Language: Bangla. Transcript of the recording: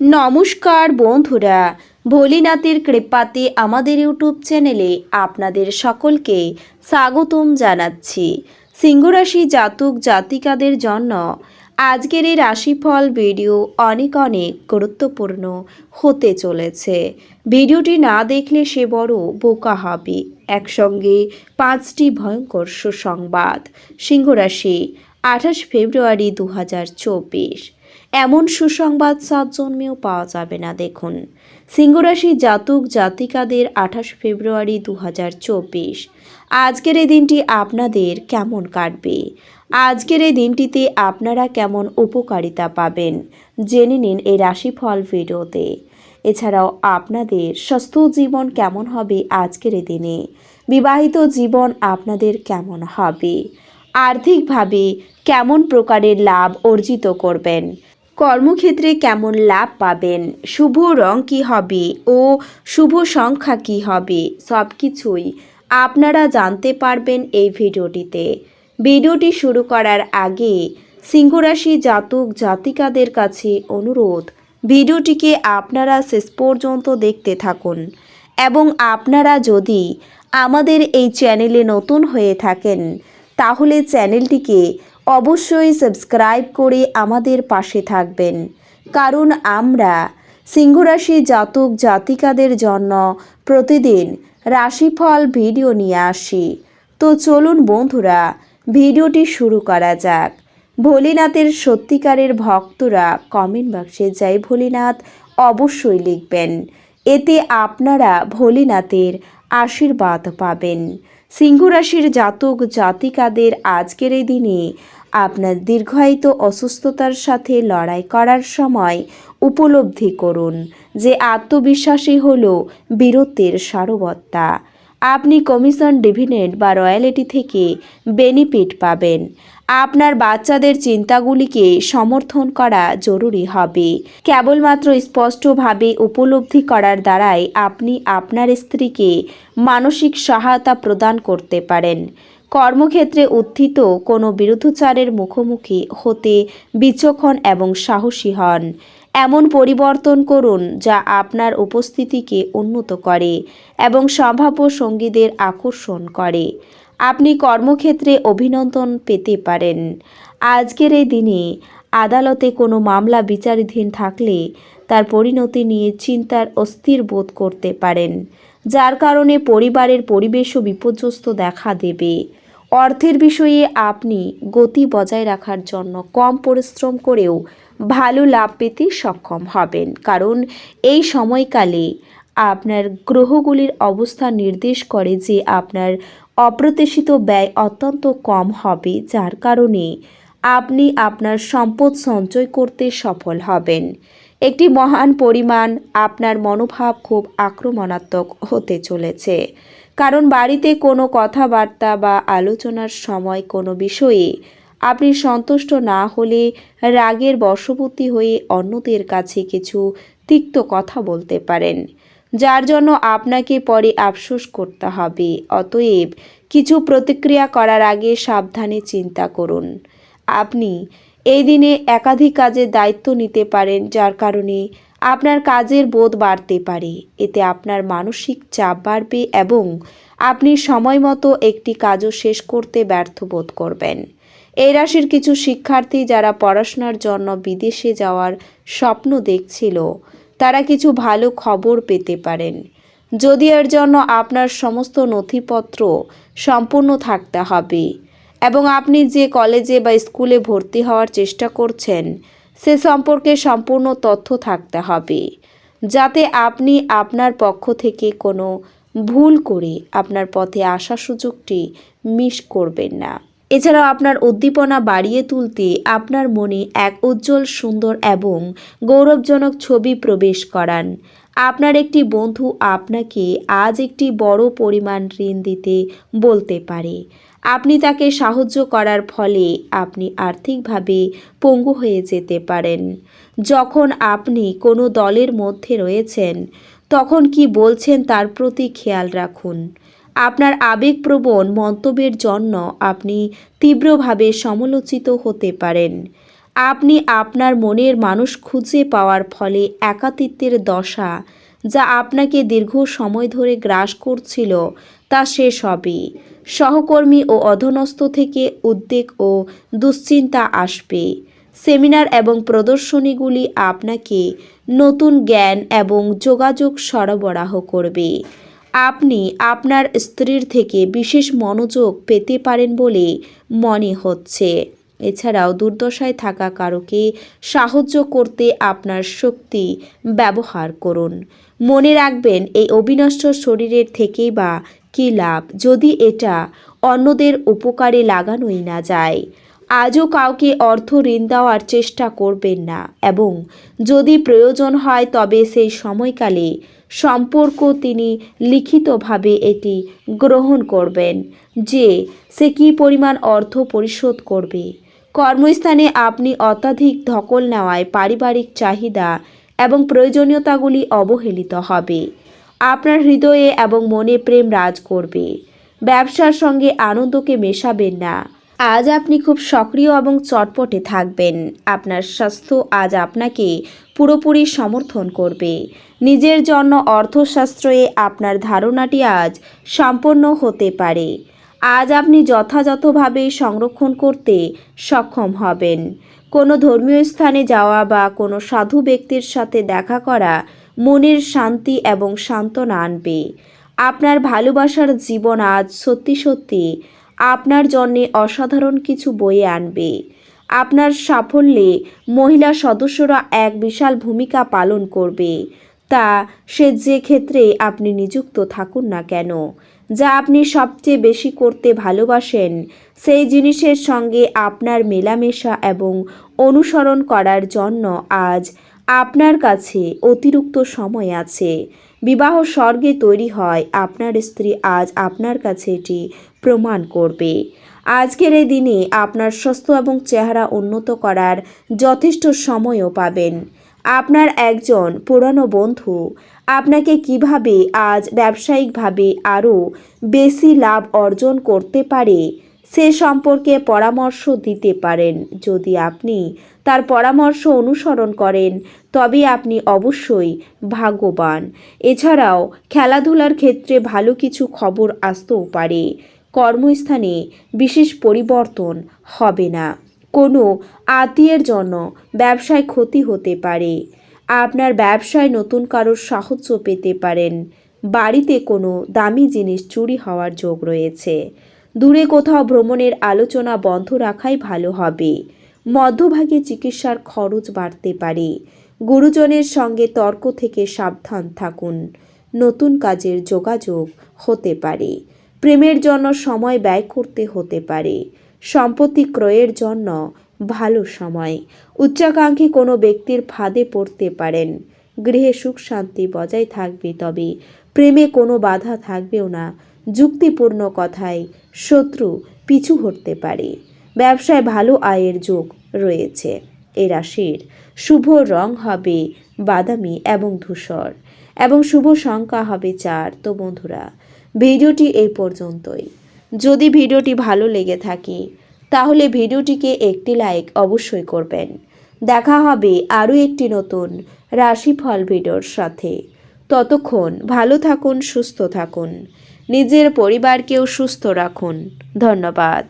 নমস্কার বন্ধুরা, ভোলিনাথের কৃপাতে আমাদের ইউটিউব চ্যানেলে আপনাদের সকলকে স্বাগতম জানাচ্ছি। সিংহরাশি জাতক জাতিকাদের জন্য আজকের এই রাশিফল ভিডিও অনেক অনেক গুরুত্বপূর্ণ হতে চলেছে। ভিডিওটি না দেখলে সে বড় বোকা হবে। একসঙ্গে পাঁচটি ভয়ঙ্কর সুসংবাদ। সিংহরাশি আঠাশ ফেব্রুয়ারি দু হাজার চব্বিশ। এমন সুসংবাদ সাত জন্মেও পাওয়া যাবে না, দেখুন। সিংহরাশি জাতক, জাতিকাদের আঠাশ ফেব্রুয়ারি দু হাজার চব্বিশ। আজকের এই দিনটি আপনাদের কেমন কাটবে? আজকের এই দিনটিতে আপনারা কেমন উপকারিতা পাবেন? জেনে নিন এই রাশিফল ভিডিওতে। এছাড়াও আপনাদের স্বাস্থ্য জীবন কেমন হবে আজকের এই দিনে? বিবাহিত জীবন আপনাদের কেমন হবে? আর্থিকভাবে কেমন প্রকারের লাভ অর্জিত করবেন? কর্মক্ষেত্রে কেমন লাভ পাবেন? শুভ রং কী হবে? ও শুভ সংখ্যা কী হবে? সব কিছুই আপনারা জানতে পারবেন এই ভিডিওটিতে। ভিডিওটি শুরু করার আগে সিংহরাশি জাতক জাতিকাদের কাছে অনুরোধ, ভিডিওটিকে আপনারা শেষ পর্যন্ত দেখতে থাকুন এবং আপনারা যদি আমাদের এই চ্যানেলে নতুন হয়ে থাকেন, তাহলে চ্যানেলটিকে অবশ্যই সাবস্ক্রাইব করে আমাদের পাশে থাকবেন। কারণ আমরা সিংহরাশি জাতক জাতিকাদের জন্য প্রতিদিন রাশিফল ভিডিও নিয়ে আসি। তো চলুন বন্ধুরা, ভিডিওটি শুরু করা যাক। ভোলেনাথের সত্যিকারের ভক্তরা কমেন্ট বক্সে জয় ভোলেনাথ অবশ্যই লিখবেন। এতে আপনারা ভোলেনাথের আশীর্বাদ পাবেন। সিংহ রাশির জাতক জাতিকাদের আজকের এই দিনে আপনার দীর্ঘায়িত অসুস্থতার সাথে লড়াই করার সময় উপলব্ধি করুন যে আত্মবিশ্বাসী হল বীরত্বের সারবত্তা। আপনি কমিশন ডিভিডেন্ড বা রয়্যালিটি থেকে বেনিফিট পাবেন। আপনার বাচ্চাদের চিন্তাগুলিকে সমর্থন করা জরুরি হবে। কেবলমাত্র স্পষ্টভাবে উপলব্ধি করার দ্বারাই আপনি আপনার স্ত্রীকে মানসিক সহায়তা প্রদান করতে পারেন। কর্মক্ষেত্রে উত্থিত কোনো বিরুদ্ধচারের মুখোমুখি হতে বিচক্ষণ এবং সাহসী হন। এমন পরিবর্তন করুন যা আপনার উপস্থিতিকে উন্নত করে এবং সম্ভাব্য সঙ্গীদের আকর্ষণ করে। আপনি কর্মক্ষেত্রে অভিনন্দন পেতে পারেন। আজকের এই দিনে আদালতে কোনো মামলা বিচারাধীন থাকলে তার পরিণতি নিয়ে চিন্তার অস্থির বোধ করতে পারেন, যার কারণে পরিবারের পরিবেশও বিপর্যস্ত দেখা দেবে। অর্থের বিষয়ে আপনি গতি বজায় রাখার জন্য কম পরিশ্রম করেও ভালো লাভ পেতে সক্ষম হবেন। কারণ এই সময়কালে আপনার গ্রহগুলির অবস্থা নির্দেশ করে যে আপনার অপ্রত্যাশিত ব্যয় অত্যন্ত কম হবে, যার কারণে আপনি আপনার সম্পদ সঞ্চয় করতে সফল হবেন। একটি মহান পরিমাণ আপনার মনোভাব খুব আক্রমণাত্মক হতে চলেছে। কারণ বাড়িতে কোনো কথাবার্তা বা আলোচনার সময় কোনো বিষয়ে আপনি সন্তুষ্ট না হলে রাগের বশবর্তী হয়ে অন্যদের কাছে কিছু তিক্ত কথা বলতে পারেন, যার জন্য আপনাকে পরে আফসোস করতে হবে। অতএব কিছু প্রতিক্রিয়া করার আগে সাবধানে চিন্তা করুন। আপনি এই দিনে একাধিক কাজের দায়িত্ব নিতে পারেন, যার কারণে আপনার কাজের বোধ বাড়তে পারে। এতে আপনার মানসিক চাপ বাড়বে এবং আপনি সময় মতো একটি কাজও শেষ করতে ব্যর্থ বোধ করবেন। এই রাশির কিছু শিক্ষার্থী যারা পড়াশোনার জন্য বিদেশে যাওয়ার স্বপ্ন দেখছিল, তারা কিছু ভালো খবর পেতে পারেন। যদি এর জন্য আপনার সমস্ত নথিপত্র সম্পূর্ণ থাকতে হবে এবং আপনি যে কলেজে বা স্কুলে ভর্তি হওয়ার চেষ্টা করছেন সে সম্পর্কে সম্পূর্ণ তথ্য থাকতে হবে। যাতে আপনি আপনার পক্ষ থেকে কোনো ভুল করে আপনার পথে আসা সুযোগটি মিস করবেন না। এছাড়াও আপনার উদ্দীপনা বাড়িয়ে তুলতে আপনার মনে এক উজ্জ্বল, সুন্দর এবং গৌরবজনক ছবি প্রবেশ করান। আপনার একটি বন্ধু আপনাকে আজ একটি বড় পরিমাণ ঋণ দিতে বলতে পারে। আপনি তাকে সাহায্য করার ফলে আপনি আর্থিকভাবে পঙ্গু হয়ে যেতে পারেন। যখন আপনি কোনো দলের মধ্যে রয়েছেন, তখন কি বলছেন তার প্রতি খেয়াল রাখুন। আপনার আবেগপ্রবণ মন্তব্যের জন্য আপনি তীব্রভাবে সমালোচিত হতে পারেন। আপনি আপনার মনের মানুষ খুঁজে পাওয়ার ফলে একাতিত্বের দশা যা আপনাকে দীর্ঘ সময় ধরে গ্রাস করছিল তা শেষ হবে। সহকর্মী ও অধনস্থ থেকে উদ্বেগ ও দুশ্চিন্তা আসবে। সেমিনার এবং প্রদর্শনীগুলি আপনাকে নতুন জ্ঞান এবং যোগাযোগ সরবরাহ করবে। আপনি আপনার স্ত্রীর থেকে বিশেষ মনোযোগ পেতে পারেন বলে মনে হচ্ছে। এছাড়াও দুর্দশায় থাকা কারোকে সাহায্য করতে আপনার শক্তি ব্যবহার করুন। মনে রাখবেন, এই অবিনষ্ট শরীরের থেকেই বা কী লাভ? যদি এটা অন্যদের উপকারে লাগানোই না যায়, আজও কাউকে অর্থ ঋণ দেওয়ার চেষ্টা করবেন না এবং যদি প্রয়োজন হয় তবে সেই সময়কালে সম্পর্ক তিনি লিখিতভাবে এটি গ্রহণ করবেন যে সে কী পরিমাণ অর্থ পরিশোধ করবে। কর্মস্থানে আপনি অত্যাধিক ধকল নেওয়ায় পারিবারিক চাহিদা এবং প্রয়োজনীয়তাগুলি অবহেলিত হবে। আপনার হৃদয়ে এবং মনে প্রেম রাজ করবে। ব্যবসার সঙ্গে আনন্দকে মেশাবেন না। আজ আপনি খুব সক্রিয় এবং চটপটে থাকবেন। আপনার স্বাস্থ্য আজ আপনাকে পুরোপুরি সমর্থন করবে। নিজের জন্য অর্থশাস্ত্রে আপনার ধারণাটি আজ সম্পন্ন হতে পারে। আজ আপনি যথাযথভাবে সংরক্ষণ করতে সক্ষম হবেন। কোনো ধর্মীয় স্থানে যাওয়া বা কোনো সাধু ব্যক্তির সাথে দেখা করা মনের শান্তি এবং সান্ত্বনা আনবে। আপনার ভালোবাসার জীবন আজ সত্যি সত্যি আপনার জন্যে অসাধারণ কিছু বয়ে আনবে। আপনার সাফল্যে মহিলা সদস্যরা এক বিশাল ভূমিকা পালন করবে। তা সে যে ক্ষেত্রে আপনি নিযুক্ত থাকুন না কেন, যা আপনি সবচেয়ে বেশি করতে ভালোবাসেন, সেই জিনিসের সঙ্গে আপনার মেলামেশা এবং অনুসরণ করার জন্য আজ আপনার কাছে অতিরিক্ত সময় আছে। বিবাহ স্বর্গে তৈরি হয়, আপনার স্ত্রী আজ আপনার কাছে এটি প্রমাণ করবে। আজকের এই দিনে আপনার স্বাস্থ্য এবং চেহারা উন্নত করার যথেষ্ট সময়ও পাবেন। আপনার একজন পুরানো বন্ধু আপনাকে কীভাবে আজ ব্যবসায়িকভাবে আরও বেশি লাভ অর্জন করতে পারে, সে সম্পর্কে পরামর্শ দিতে পারেন। যদি আপনি তার পরামর্শ অনুসরণ করেন, তবে আপনি অবশ্যই ভাগ্যবান। এছাড়াও, খেলাধুলার ক্ষেত্রে ভালো কিছু খবর আসতেও পারে। কর্মস্থানে বিশেষ পরিবর্তন হবে না। কোনো আত্মীয়ের জন্য ব্যবসায় ক্ষতি হতে পারে। আপনার ব্যবসায় নতুন কারোর সাহায্য পেতে পারেন। বাড়িতে কোনো দামি জিনিস চুরি হওয়ার যোগ রয়েছে। দূরে কোথাও ভ্রমণের আলোচনা বন্ধ রাখাই ভালো হবে। মধ্যভাগে চিকিৎসার খরচ বাড়তে পারে। গুরুজনের সঙ্গে তর্ক থেকে সাবধান থাকুন। নতুন কাজের যোগাযোগ হতে পারে। প্রেমের জন্য সময় ব্যয় করতে হতে পারে। সম্পত্তি ক্রয়ের জন্য ভালো সময়। উচ্চাকাঙ্ক্ষী কোনো ব্যক্তির ফাঁদে পড়তে পারেন। গৃহে সুখ শান্তি বজায় থাকবে তবে প্রেমে কোনো বাধা থাকবেও না। যুক্তিপূর্ণ কথায় শত্রু পিছু হটতে পারে। ব্যবসায় ভালো আয়ের যোগ রয়েছে। এ রাশির শুভ রং হবে বাদামি এবং ধূসর এবং শুভ সংখ্যা হবে চার। তো বন্ধুরা, ভিডিওটি এই পর্যন্তই। যদি ভিডিওটি ভালো লেগে থাকে, তাহলে ভিডিওটিকে একটি লাইক অবশ্যই করবেন। দেখা হবে আরও একটি নতুন রাশিফল ভিডিওর সাথে। ততক্ষণ ভালো থাকুন, সুস্থ থাকুন। নিজের পরিবারকেও সুস্থ রাখুন। ধন্যবাদ।